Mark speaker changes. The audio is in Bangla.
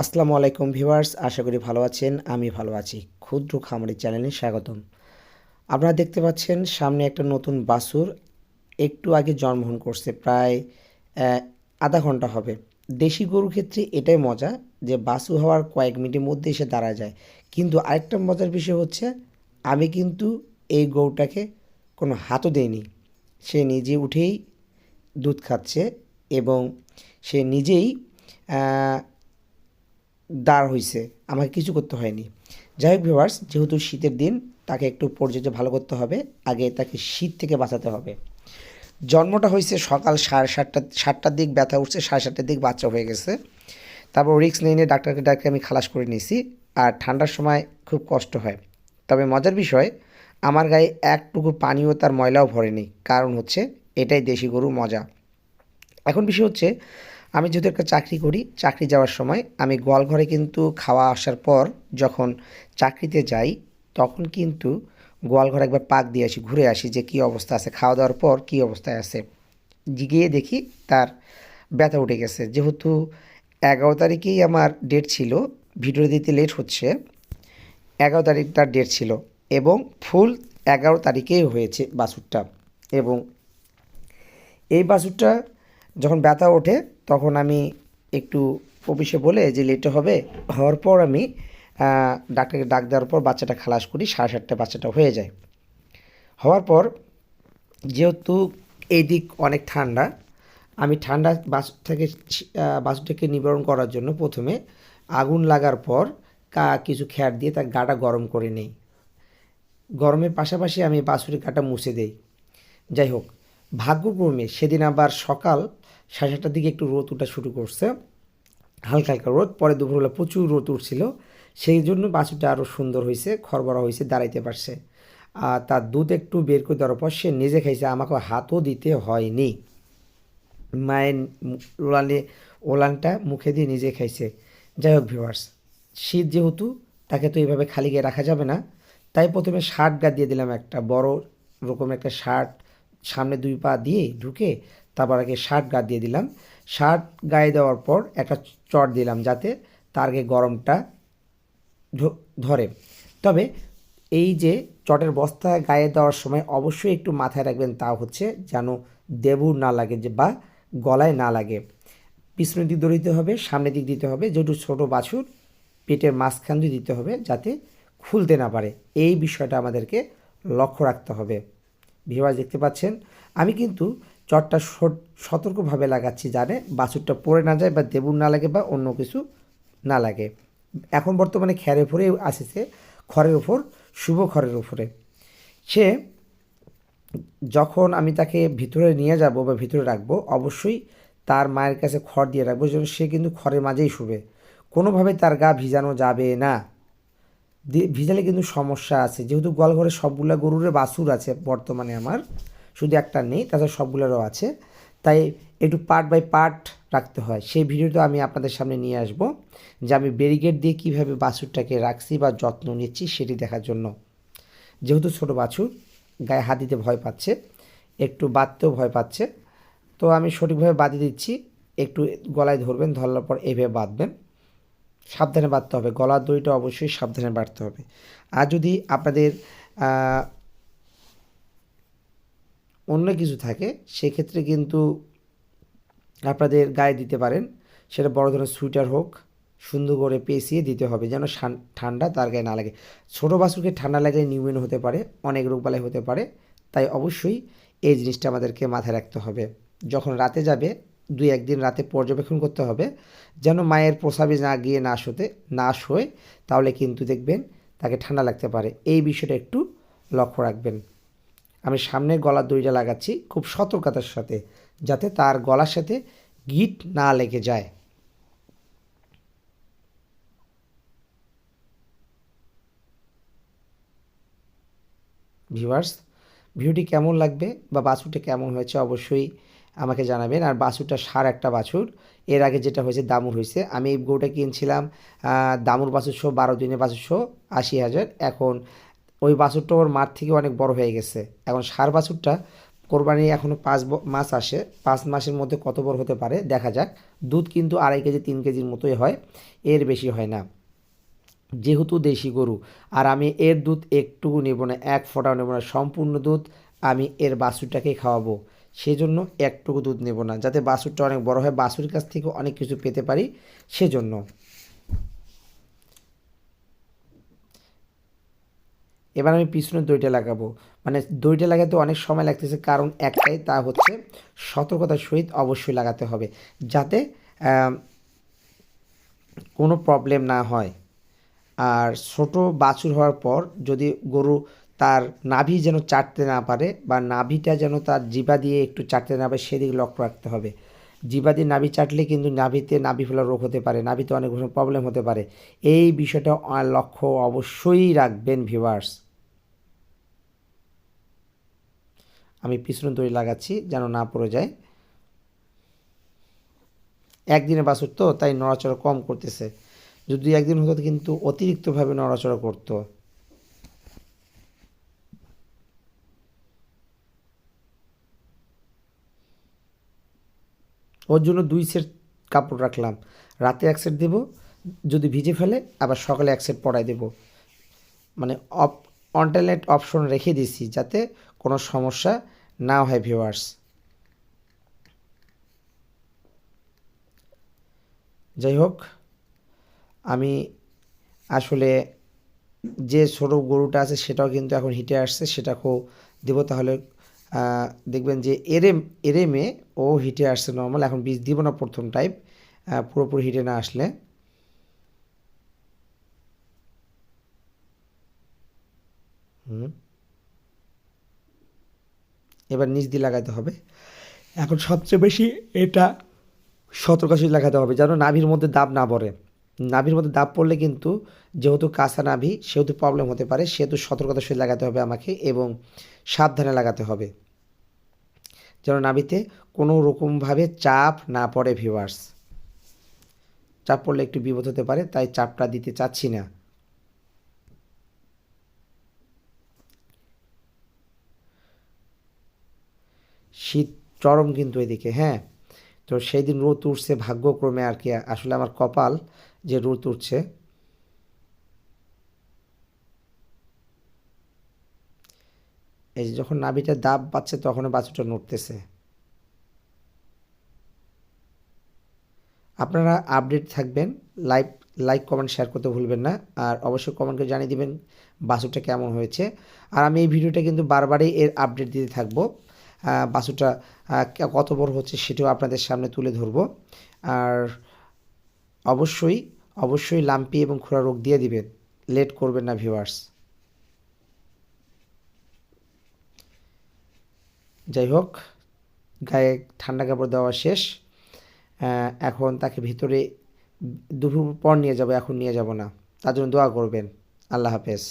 Speaker 1: আসসালামু আলাইকুম ভিউয়ার্স, আশা করি ভালো আছেন, আমি ভালো আছি। ক্ষুদ্র খামারি চ্যানেলে স্বাগতম। আপনারা দেখতে পাচ্ছেন, সামনে একটা নতুন বাছুর, একটু আগে জন্মগ্রহণ করছে, প্রায় আধা ঘণ্টা হবে। দেশি গরুর ক্ষেত্রে এটাই মজা যে বাছুর হওয়ার কয়েক মিনিটের মধ্যে এসে দাঁড়া যায়। কিন্তু আরেকটা মজার বিষয় হচ্ছে, আমি কিন্তু এই গরুটাকে কোনো হাতও দেইনি। সে নিজে উঠেই দুধ খাচ্ছে এবং সে নিজেই দাঁড় হইছে। আমাকে কিছু করতে হয়নি। যাই হোক ভিউয়ার্স যেহেতু শীতের দিন, তাকে একটু পরিচর্যা ভালো করতে হবে। আগে তাকে শীত থেকে বাঁচাতে হবে। জন্মটা হয়েছে সকাল সাড়ে সাতটা, সাতটার দিক, ব্যথা উঠছে সাড়ে সাতটার দিক, বাচ্চা হয়ে গেছে। তারপর রিক্স নিয়ে নিয়ে ডাক্তারকে ডাক্তার আমি খালাস করে নিয়েছি। আর ঠান্ডার সময় খুব কষ্ট হয়। তবে মজার বিষয়, আমার গায়ে একটুকু পানিও তার ময়লাও ভরেনি। কারণ হচ্ছে, এটাই দেশি গরু মজা। এখন বিষয় হচ্ছে আমি যেহেতু একটা চাকরি করি, চাকরি যাওয়ার সময় আমি গোয়ালঘরে কিন্তু খাওয়া আসার পর যখন চাকরিতে যাই, তখন কিন্তু গোয়ালঘর একবার পাক দিয়ে আসি, ঘুরে আসি যে কী অবস্থা আছে, খাওয়া দাওয়ার পর কী অবস্থায় আছে। গিয়ে দেখি তার ব্যথা উঠে গেছে। যেহেতু এগারো তারিখেই আমার ডেট ছিল ভিডিও দিতে লেট হচ্ছে, এগারো তারিখ তার ডেট ছিল এবং ফুল এগারো তারিখেই হয়েছে বাছুরটা এবং এই বাছুরটা যখন ব্যথা ওঠে তখন আমি একটু অফিসে বলে যে লেটে হবে, হওয়ার পর আমি ডাক্তারকে ডাক দেওয়ার পর বাচ্চাটা খালাস করি, সাড়ে সাতটা বাচ্চাটা হয়ে যায়। হওয়ার পর যেহেতু এই দিক অনেক ঠান্ডা, আমি ঠান্ডা বাস থেকে বাসুটাকে নিবারণ করার জন্য প্রথমে আগুন লাগার পর কা, কিছু খ্যার দিয়ে তার গাটা গরম করে নেই। গরমের পাশাপাশি আমি বাছুরের গাটা মুছে দেই। যাই হোক, ভাগ্যক্রমে সেদিন আবার সকাল সাড়ে সাতটার দিকে একটু রোদ ওঠা শুরু করছে, হালকা হালকা রোদ। পরে দুপুরবেলা প্রচুর রোদ উঠছিল, সেই জন্য বাছুরটা আরও সুন্দর হয়েছে খরবরা হয়েছে দাঁড়াইতে পারছে। আর তার দুধ একটু বের করে দেওয়ার পর সে নিজে খাইছে, আমাকে হাতও দিতে হয়নি। মায়ের ওলানে, ওলানটা মুখে দিয়ে নিজে খাইছে। যাই হোক ভিউয়ার্স শীত যেহেতু, তাকে তো এইভাবে খালি গিয়ে রাখা যাবে না। তাই প্রথমে শার্ট গা দিয়ে দিলাম একটা বড় রকম একটা শার্ট, সামনে দুই পা দিয়ে ঢুকে তারপর আগে শার্ট গা দিয়ে দিলাম। শার্ট গায়ে দেওয়ার পর একটা চট দিলাম যাতে তার আগে গরমটা ধরে। তবে এই যে চটের বস্তা গায়ে দেওয়ার সময় অবশ্যই একটু মাথায় রাখবেন তা হচ্ছে যেন দেবুর না লাগে যে বা গলায় না লাগে। পিছনের দিক ধরে দিতে হবে, সামনের দিক দিতে হবে, যেহেতু ছোটো বাছুর, পেটের মাঝখান দিয়ে দিতে হবে যাতে খুলতে না পারে। এই বিষয়টা আমাদেরকে লক্ষ্য রাখতে হবে। ভিওয়ার দেখতে পাচ্ছেন, আমি কিন্তু চটটা সতর্কভাবে লাগাচ্ছি জানে বাছুরটা পড়ে না যায় বা দেবুর না লাগে বা অন্য কিছু না লাগে। এখন বর্তমানে খ্যারের উপরে আসেছে, খড়ের উপর, শুভ খড়ের উপরে। সে যখন আমি তাকে ভিতরে নিয়ে যাব বা ভিতরে রাখব, অবশ্যই তার মায়ের কাছে খড় দিয়ে রাখব যেন সে কিন্তু খড়ের মাঝেই শুবে। কোনোভাবে তার গা ভিজানো যাবে না। ভিজালে কিন্তু সমস্যা আছে। যেহেতু গোয়ালঘরে সবগুলা গরুরে বাছুর আছে বর্তমানে আমার শুধু একটা নেই, তাছাড়া সবগুলোরও আছে। তাই একটু পার্ট বাই পার্ট রাখতে হয়। সেই ভিডিওটা আমি আপনাদের সামনে নিয়ে আসব, যে আমি ব্যারিকেড দিয়ে কীভাবে বাছুরটাকে রাখছি বা যত্ন নিচ্ছি সেটি দেখার জন্য। যেহেতু ছোট বাছুর, গায়ে হাত দিতে ভয় পাচ্ছে, একটু বাঁধতেও ভয় পাচ্ছে। তো আমি সঠিকভাবে বাঁধিয়ে দিচ্ছি, একটু গলায় ধরবেন, ধরার পর এভাবে বাঁধবেন। সাবধানে বাঁধতে হবে। গলার দড়িটা অবশ্যই সাবধানে বাঁধতে হবে। আর যদি আপনাদের অন্য কিছু থাকে, সেক্ষেত্রে কিন্তু আপনাদের গায়ে দিতে পারেন। সেটা বড় ধরনের সোয়েটার হোক, সুন্দর করে পেঁচিয়ে দিতে হবে যেন ঠান্ডা তার গায়ে না লাগে। ছোটো বাছুরকে ঠান্ডা লাগলে নিউমোনিয়া হতে পারে, অনেক রোগবালাই হতে পারে। তাই অবশ্যই এই জিনিসটা আমাদেরকে মাথায় রাখতে হবে। যখন রাতে যাবে, দুই একদিন রাতে পর্যবেক্ষণ করতে হবে যেন মায়ের প্রসাবে না গিয়ে না শোতে, না শোয়, তাহলে কিন্তু দেখবেন তাকে ঠান্ডা লাগতে পারে। এই বিষয়টা একটু লক্ষ্য রাখবেন। আমি সামনে গলার দড়িটা লাগাচ্ছি খুব সতর্কতার সাথে, যাতে তার গলার সাথে গিট না লেগে যায়। ভিউয়ার্স, ভিডিওটি কেমন লাগবে বা বাছুরটা কেমন হয়েছে অবশ্যই আমাকে জানাবেন। আর বাছুরটা সার একটা বাছুর। এর আগে যেটা হয়েছে, দামুর হয়েছে। আমি এই গরুটা কিনছিলাম দামুর বাছুর শো, বারো দিনের বাছুর শো, আশি হাজার। এখন ওই বাছুরটা ওর মাঠ থেকে অনেক বড় হয়ে গেছে। এখন সার বাছুরটা কোরবানি এখনও পাঁচ মাস আসে। পাঁচ মাসের মধ্যে কত বড় হতে পারে দেখা যাক। দুধ কিন্তু আড়াই কেজি, তিন কেজির মতোই হয়। এর বেশি হয় না। যেহেতু দেশি গরু, আর আমি এর দুধ একটুকু নেব না, এক ফোঁটাও নেব না, সম্পূর্ণ দুধ আমি এর বাছুরটাকেই খাওয়াবো। সেজন্য একটুকু দুধ নেব না, যাতে বাছুরটা অনেক বড় হয়। বাছুর কাছ থেকে অনেক কিছু পেতে পারি সেজন্য। এবার আমি পিছনের দইটা লাগাবো। মানে দইটা লাগাতে অনেক সময় লাগতেছে, কারণ একটাই তা হচ্ছে সতর্কতার সহিত অবশ্যই লাগাতে হবে, যাতে কোনো প্রবলেম না হয়। আর ছোট বাছুর হওয়ার পর যদি গরু তার নাভি যেন চাটতে না পারে বা নাভিটা যেন তার জিবা দিয়ে একটু চাটতে না পারে, সেদিকে লক্ষ্য রাখতে হবে। জিবা দিয়ে নাভি চাটলে কিন্তু নাভিতে নাভি ফেলার রোগ হতে পারে, নাভিতে অনেক প্রবলেম হতে পারে। এই বিষয়টা লক্ষ্য অবশ্যই রাখবেন ভিউয়ার্স আমি পিছনে দড়ি লাগাচ্ছি যেন না পড়ে যায়। একদিনে বাছুর তো, তাই নড়াচড়া কম করতেছে। যদি একদিন হতো কিন্তু অতিরিক্তভাবে নড়াচড়া করতো। ওর জন্য দুই সেট কাপড় রাখলাম। রাতে এক সেট দেবো, যদি ভিজে ফেলে আবার সকালে এক সেট পরাই দেবো। মানে অপ অল্টারনেট অপশন রেখে দিছি যাতে কোনো সমস্যা না হয় ভিউয়ার্স যাই হোক, আমি আসলে যে ছোটো গরুটা আছে সেটাও কিন্তু এখন হিটে আসছে, সেটাকেও দেবো তাহলে দেখবেন যে এরেম এরেমে ও হিটে আসছে নর্মাল এখন বীজ দিব না প্রথম টাইপ পুরোপুরি হিটে না আসলে। এবার নিচ দিয়ে লাগাতে হবে। এখন সবচেয়ে বেশি এটা সতর্কশীল লাগাতে হবে, যেন নাভির মধ্যে দাব না পড়ে। নাভির মধ্যে দাব পড়লে কিন্তু যেহেতু কাঁচা নাভি, সেহেতু প্রবলেম হতে পারে। সেহেতু সতর্কতার সহিত লাগাতে হবে আমাকে এবং সাবধানে লাগাতে হবে। যেন নাভিতে কোনো রকমভাবে চাপ না পড়ে ভিউয়ার্স চাপ পড়লে একটু বিপদ হতে পারে, তাই চাপটা দিতে চাচ্ছি না। শীত চরম কিন্তু এদিকে হ্যাঁ। তো সেই দিন রোদ উঠছে ভাগ্যক্রমে আর কি, আসলে আমার কপাল যে রোদ উঠছে। এই যে যখন নাভিটা দাব পাচ্ছে তখন বাছুরটা নড়তেছে। আপনারা আপডেট থাকবেন লাইভ লাইক, কমেন্ট, শেয়ার করতে ভুলবেন না, আর অবশ্যই কমেন্ট করে জানিয়ে দিবেন বাছুরটা কেমন হয়েছে। আর আমি এই ভিডিওটা কিন্তু বারবারই এর আপডেট দিতে থাকব। বাছুরটা কত বড় হচ্ছে সেটাও আপনাদের সামনে তুলে ধরবো। আর অবশ্যই অবশ্যই লাম্পি এবং খোরা রোগ দিয়ে দিবেন। লেট করবেন না ভিউয়ার্স যাই হোক, গায়ে ঠান্ডা কাপড় দেওয়া শেষ। এখন তাকে ভিতরে দুপুর পর নিয়ে যাব, এখন নিয়ে যাব না। তার জন্য দোয়া করবেন। আল্লাহ হাফেজ।